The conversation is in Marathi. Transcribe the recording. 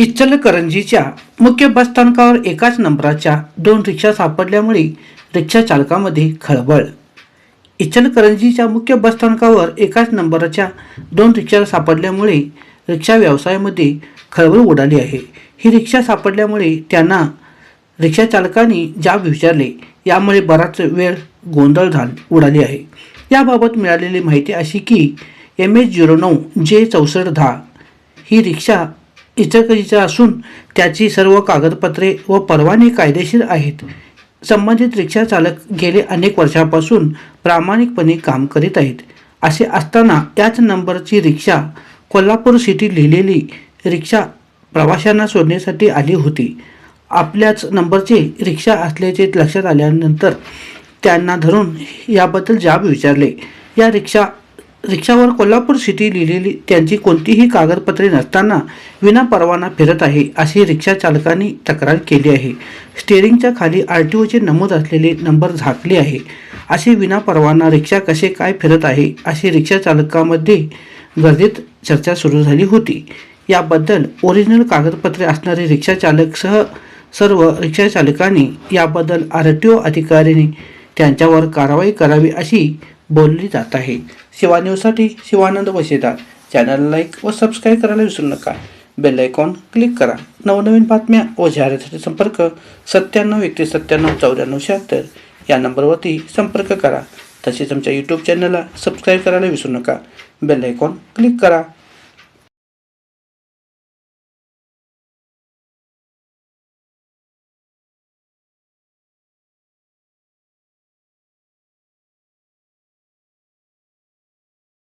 इचलकरंजीच्या मुख्य बसस्थानकावर एकाच नंबराच्या दोन रिक्षा सापडल्यामुळे रिक्षा चालकामध्ये खळबळ. इचलकरंजीच्या मुख्य बसस्थानकावर एकाच नंबराच्या दोन रिक्षा सापडल्यामुळे रिक्षा व्यवसायामध्ये खळबळ उडाली आहे. ही रिक्षा सापडल्यामुळे त्यांना रिक्षा चालकांनी जाब विचारले. यामुळे बराच वेळ गोंधळ झाल उडाली आहे. याबाबत मिळालेली माहिती अशी की एम एच झिरो नऊ जे चौसष्ट दहा ही रिक्षा इचकरीचा असून त्याची सर्व कागदपत्रे व परवाने कायदेशीर आहेत. संबंधित रिक्षा चालक गेले अनेक वर्षापासून प्रामाणिकपणे काम करीत आहेत. असे असताना त्याच नंबरची रिक्षा कोल्हापूर सिटी लिहिलेली रिक्षा प्रवाशांना सोडण्यासाठी आली होती. आपल्याच नंबरची रिक्षा असल्याचे लक्षात आल्यानंतर त्यांना धरून याबद्दल जाब विचारले. या रिक्षा रिक्षावर कोल्हापूर सिटी लिहिलेली त्यांची कोणतीही कागदपत्रे नसताना विना परवाना फिरत आहे अशी रिक्षा चालकांनी तक्रार केली आहे. स्टेअरिंगच्या खाली आर टी ओचे नमूद असलेले नंबर झाकले आहे. असे विना परवाना रिक्षा कसे काय फिरत आहे अशी रिक्षा चालकामध्ये गर्दीत चर्चा सुरू झाली होती. याबद्दल ओरिजिनल कागदपत्रे असणारे रिक्षा चालकसह सर्व रिक्षा चालकांनी याबद्दल आर टी ओ अधिकाऱ्यांनी त्यांच्यावर कारवाई करावी अशी बोलली जात आहे. शिवा न्यूजसाठी शिवानंद वशेदार. चॅनल लाईक व सबस्क्राईब करायला विसरू नका. बेल आयकॉन क्लिक करा. नवनवीन बातम्या व जाहिरातीसाठी संपर्क सत्त्याण्णव एकतीस सत्त्याण्णव चौऱ्याण्णव शहात्तर या नंबरवरती संपर्क करा. तसेच आमच्या यूट्यूब चॅनलला सबस्क्राईब करायला विसरू नका. बेल आयकॉन क्लिक करा.